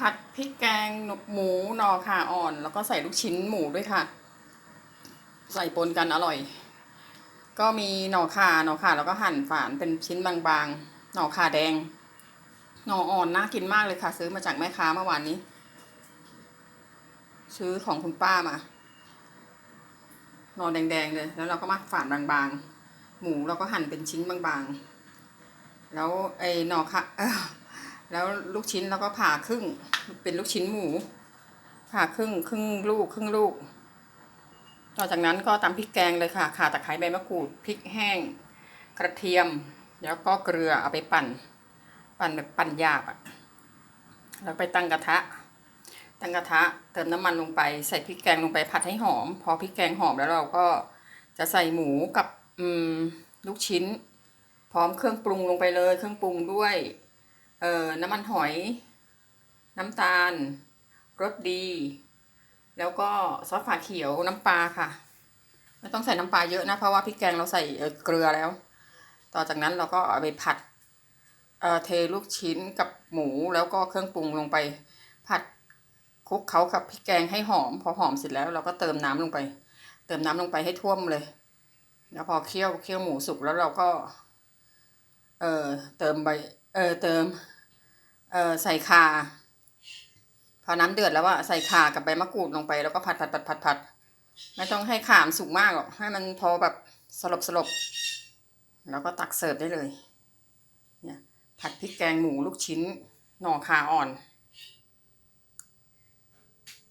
ผัดพริกแกงหมูหนอข่าอ่อน แล้วก็ใส่ลูกชิ้นหมูด้วยค่ะ ใส่ปนกันอร่อย ก็มีหนอข่าหนอข่าแล้วก็หั่นฝานเป็นชิ้นบางๆ หนอข่าแดง หนออ่อนน่ากินมากเลยค่ะ ซื้อมาจากแม่ค้าเมื่อวานนี้ ซื้อของคุณป้ามาหนอแดงๆเลย แล้วเราก็มาฝานบางๆ หมูเราก็หั่นเป็นชิ้นบางๆ แล้วไอ้หนอค่ะเออ แล้วลูกชิ้นเราก็ผ่าครึ่ง เป็นลูกชิ้นหมู ผ่าครึ่งครึ่งลูกครึ่งลูก ต่อจากนั้นก็ตำพริกแกงเลยค่ะข่าตะไคร้ใบมะกรูดพริกแห้ง กระเทียม แล้วก็เกลือเอาไปปั่น ปั่นแบบปั่นหยาบอะแล้วไปตั้งกระทะ ตั้งกระทะ เติมน้ำมันลงไปใส่พริกแกงลงไปผัดให้หอม พอพริกแกงหอมแล้วเราก็จะใส่หมูกับอืมลูกชิ้น พร้อมเครื่องปรุงลงไปเลย เครื่องปรุงด้วย เอ่อน้ำมันหอย น้ำตาลรสดี แล้วก็ซอสฝาเขียวน้ำปลาค่ะ ไม่ต้องใส่น้ำปลาเยอะนะเพราะว่าพริกแกงเราใส่เกลือแล้ว ต่อจากนั้นเราก็เอาไปผัดเอ่อเทลูกชิ้นกับหมูแล้วก็เครื่องปรุงลงไป ผัดคลุกเขากับพริกแกงให้หอม พอหอมเสร็จแล้วเราก็เติมน้ำลงไป เติมน้ำลงไปให้ท่วมเลย แล้วพอเคี่ยวเคี่ยวหมูสุกแล้วเราก็ เอ่อเติมใบ เออเติม เออใส่ข่าพอน้ำเดือดแล้วอะใส่ข่ากับใบมะกรูดลงไปแล้วก็ผัดผัดผัดผัดผัดไม่ต้องให้ข่ามสุกมากหรอกให้มันพอแบบสลบสลบแล้วก็ตักเสิร์ฟได้เลย เนี่ย ผัดพริกแกงหมูลูกชิ้น หน่อข่าอ่อน